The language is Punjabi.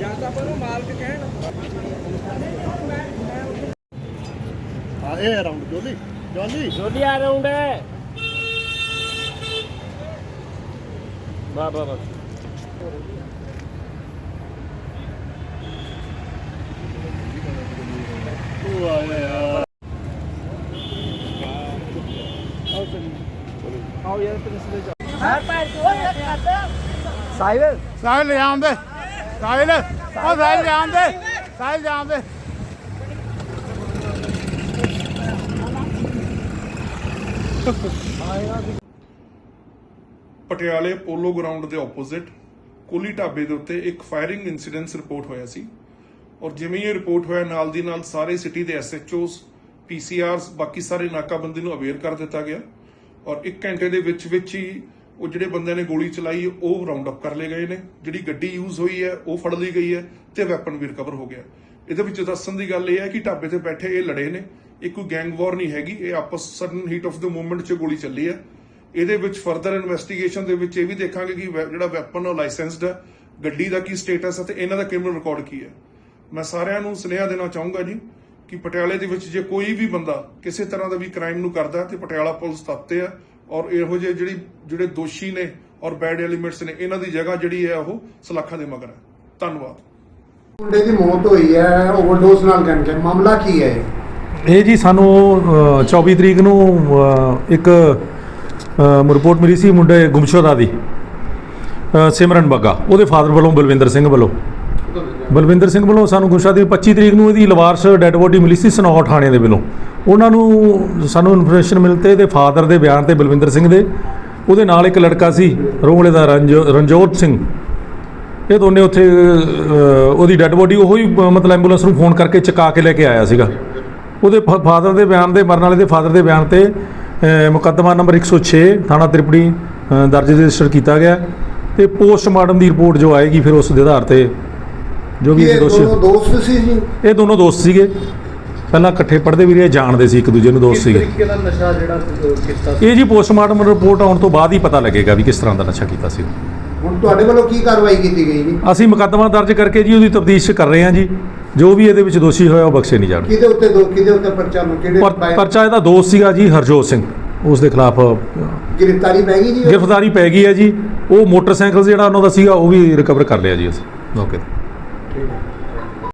ਜਾਂ ਤਾਂ ਪਰ ਮਾਲਕ ਕਹਿਣ ਹਾਂ ਇਹ ਰਾਉਂਡ ਜੋਲੀ ਜੋਲੀ ਜੋਲੀ ਆ ਰਾਉਂਡ ਹੈ। ਵਾਹ ਵਾਹ ਵਾਹ। ਤੂੰ ਆਇਆ ਯਾਰ ਆਓ ਯਾਰ ਪ੍ਰਿੰਸੀਪਲ ਜਾ ਸਾਹਿਲ। ਸਾਹਿਲ ਲੈ ਆਉਂਦੇ ਸਾਹਿਲ ਉਹ ਸਾਹਿਲ। ਲੈ ਆਉਂਦੇ ਸਾਹਿਲ ਲੈ ਆਉਂਦੇ ਪਟਿਆਲੇ ਪੋਲੋ ਗਰਾਊਂਡ ਦੇ ਆਪੋਜ਼ਿਟ ਕੋਲੀ ਢਾਬੇ ਦੇ ਉੱਤੇ ਇੱਕ ਫਾਇਰਿੰਗ ਇਨਸੀਡੈਂਟ ਰਿਪੋਰਟ ਹੋਇਆ ਸੀ। ਔਰ ਜਿਵੇਂ ਹੀ ਇਹ ਰਿਪੋਰਟ ਹੋਇਆ ਨਾਲ ਦੀ ਨਾਲ ਸਾਰੇ ਸਿਟੀ ਦੇ ਐਸਐਚਓਸ ਪੀਸੀਆਰਸ ਬਾਕੀ ਸਾਰੇ ਨਾਕਾਬੰਦੀ ਨੂੰ ਅਵੇਅਰ ਕਰ ਦਿੱਤਾ ਗਿਆ। ਔਰ 1 ਘੰਟੇ ਦੇ ਵਿੱਚ ਵਿੱਚ ਹੀ ਉਹ ਜਿਹੜੇ ਬੰਦਿਆਂ ਨੇ ਗੋਲੀ ਚਲਾਈ, ਉਹ ਰਾਉਂਡ ਅਪ ਕਰ ਲਏ ਗਏ ਨੇ। ਜਿਹੜੀ ਗੱਡੀ ਯੂਜ਼ ਹੋਈ ਹੈ, ਉਹ ਫੜ ਲਈ ਗਈ ਹੈ ਤੇ ਵੈਪਨ ਵੀ ਰਿਕਵਰ ਹੋ ਗਿਆ। ਇਹਦੇ ਵਿੱਚ ਦੱਸਣ ਦੀ ਗੱਲ ਇਹ ਹੈ ਕਿ ਢਾਬੇ ਤੇ ਬੈਠੇ ਇਹ ਲੜੇ ਨੇ। ਇਹ ਕੋਈ ਗੈਂਗ ਵਾਰ ਨਹੀਂ ਹੈਗੀ। ਇਹ ਆਪਸ sudden heat of the movement 'ਚ ਗੋਲੀ ਚੱਲੀ ਹੈ। ਇਹਦੇ ਵਿੱਚ ਫਰਦਰ ਇਨਵੈਸਟੀਗੇਸ਼ਨ ਦੇ ਵਿੱਚ ਇਹ ਵੀ ਦੇਖਾਂਗੇ ਕਿ ਜਿਹੜਾ ਵੈਪਨ ਉਹ ਲਾਇਸੈਂਸਡ ਹੈ। ਗੱਡੀ ਦਾ ਕੀ ਸਟੇਟਸ ਹੈ ਤੇ ਇਹਨਾਂ ਦਾ ਕ੍ਰਿਮੀਨਲ ਰਿਕਾਰਡ ਕੀ ਹੈ। ਮੈਂ ਸਾਰਿਆਂ ਨੂੰ ਸੁਨੇਹਾ ਦੇਣਾ ਚਾਹੂੰਗਾ ਜੀ ਕਿ ਪਟਿਆਲੇ ਦੇ ਵਿੱਚ ਜੇ ਕੋਈ ਵੀ ਬੰਦਾ ਕਿਸੇ ਤਰ੍ਹਾਂ ਦਾ ਵੀ ਕ੍ਰਾਈਮ ਨੂੰ ਕਰਦਾ ਹੈ ਤੇ ਪਟਿਆਲਾ ਪੁਲਿਸ ਤੱਤੇ ਆ। ਔਰ ਇਹੋ ਜਿਹੇ ਜਿਹੜੀ ਜਿਹੜੇ ਦੋਸ਼ੀ ਨੇ ਔਰ ਬੈਡ ਐਲੀਮੈਂਟਸ ਨੇ ਇਹਨਾਂ ਦੀ ਜਗ੍ਹਾ ਜਿਹੜੀ ਹੈ ਉਹ ਸਲਾਖਾਂ ਦੇ ਮਗਰ ਹੈ। ਧੰਨਵਾਦ। ਮੁੰਡੇ ਦੀ ਮੌਤ ਹੋਈ ਹੈ ਓਵਰਡੋਜ਼ ਨਾਲ ਕਰਕੇ ਮਾਮਲਾ ਕੀ ਹੈ ਇਹ? ਜੀ ਸਾਨੂੰ ਅ, 24 ਤਰੀਕ ਨੂੰ ਇੱਕ ਰਿਪੋਰਟ ਮਿਲੀ ਸੀ ਮੁੰਡੇ ਗੁੰਮਸ਼ੁਦਾ ਦੀ ਸਿਮਰਨ ਬੱਗਾ ਉਹਦੇ ਫਾਦਰ ਵੱਲੋਂ ਬਲਵਿੰਦਰ ਸਿੰਘ ਵੱਲੋਂ। ਬਲਵਿੰਦਰ ਸਿੰਘ ਵੱਲੋਂ ਸਾਨੂੰ ਗੁੱਸਾ ਦੀ 25 ਤਰੀਕ ਨੂੰ ਇਹਦੀ ਲਵਾਰਸ ਡੈੱਡ ਬੋਡੀ ਮਿਲੀ ਸੀ ਸਨੌਰ ਥਾਣੇ ਦੇ ਵੱਲੋਂ। ਉਹਨਾਂ ਨੂੰ ਸਾਨੂੰ ਇਨਫੋਰਮੇਸ਼ਨ ਮਿਲਤੇ ਇਹਦੇ ਫਾਦਰ ਦੇ ਬਿਆਨ ਤੇ ਬਲਵਿੰਦਰ ਸਿੰਘ ਦੇ। ਉਹਦੇ ਨਾਲ ਇੱਕ ਲੜਕਾ ਸੀ ਰੋਂਗਲੇ ਦਾ ਰਣਜੋ- ਰਣਜੋਤ ਸਿੰਘ। ਇਹ ਦੋਨੇ ਉੱਥੇ ਉਹਦੀ ਡੈੱਡ ਬੋਡੀ ਉਹੀ ਅ, ਮਤਲਬ ਐਂਬੂਲੈਂਸ ਨੂੰ ਫੋਨ ਕਰਕੇ ਚੁਕਾ ਕੇ ਲੈ ਕੇ ਆਇਆ ਸੀਗਾ। ਉਹਦੇ ਫਾਦਰ ਦੇ ਬਿਆਨ ਦੇ ਮਰਨ ਵਾਲੇ ਦੇ ਫਾਦਰ ਦੇ ਬਿਆਨ ਤੇ ਮੁਕੱਦਮਾ ਨੰਬਰ 106 ਥਾਣਾ ਤ੍ਰਿਪੜੀ ਦਰਜ ਰਜਿਸਟਰ ਕੀਤਾ ਗਿਆ। ਤੇ ਪੋਸਟਮਾਰਟਮ ਦੀ ਰਿਪੋਰਟ ਜੋ ਆਏਗੀ ਫਿਰ ਉਸ ਦੇ ਆਧਾਰ ਤੇ ਜੋ ਵੀ ਇਹ ਦੋਸ਼ੀ ਦੋਨੋਂ ਦੋਸਤ ਸੀ ਜੀ? ਇਹ ਦੋਨੋਂ ਦੋਸਤ ਸੀਗੇ। ਪਹਿਲਾਂ ਇਕੱਠੇ ਪੜ੍ਹਦੇ ਵੀ ਰਹੇ ਜਾਣਦੇ ਸੀ ਇੱਕ ਦੂਜੇ ਨੂੰ ਦੋਸਤ ਸੀਗੇ। ਤਰੀਕੇ ਦਾ ਨਸ਼ਾ ਜਿਹੜਾ ਕੀਤਾ ਇਹ ਜੀ ਪੋਸਟਮਾਰਟਮ ਰਿਪੋਰਟ ਆਉਣ ਤੋਂ ਬਾਅਦ ਹੀ ਪਤਾ ਲੱਗੇਗਾ ਵੀ ਕਿਸ ਤਰ੍ਹਾਂ ਦਾ ਨਸ਼ਾ ਕੀਤਾ ਸੀ ਹੁਣ ਤੁਹਾਡੇ ਵੱਲੋਂ ਕੀ ਕਾਰਵਾਈ ਕੀਤੀ ਗਈ ਜੀ? ਅਸੀਂ ਮੁਕੱਦਮਾ ਦਰਜ ਕਰਕੇ ਜੀ ਉਹਦੀ ਤਫਤੀਸ਼ ਕਰ ਰਹੇ ਹਾਂ ਜੀ। ਜੋ ਵੀ ਇਹਦੇ ਵਿੱਚ ਦੋਸ਼ੀ ਹੋਇਆ ਉਹ ਬਖਸ਼ੇ ਨਹੀਂ ਜਾਣਗੇ। ਕਿਹਦੇ ਉੱਤੇ ਦੋ ਕਿਹਦੇ ਉੱਤੇ ਪਰਚਾ ਨੂੰ ਕਿਹੜੇ ਪਰ- ਪਰਚਾ ਇਹਦਾ ਦੋਸਤ ਸੀਗਾ ਜੀ ਹਰਜੋਤ ਸਿੰਘ। ਉਸ ਦੇ ਖਿਲਾਫ ਗ੍ਰਿਫਤਾਰੀ ਪੈ ਗਈ ਜੀ ਗ੍ਰਿਫਤਾਰੀ ਪੈ ਗਈ ਹੈ ਜੀ। ਉਹ ਮੋਟਰਸਾਈਕਲ ਜਿਹੜਾ ਉਹਨਾਂ ਦਾ ਸੀਗਾ ਉਹ ਵੀ ਰਿਕਵਰ ਕਰ ਲਿਆ ਜੀ ਅਸੀਂ। ਮੌਕੇ ਤੇ ਠੀਕ ਹੈ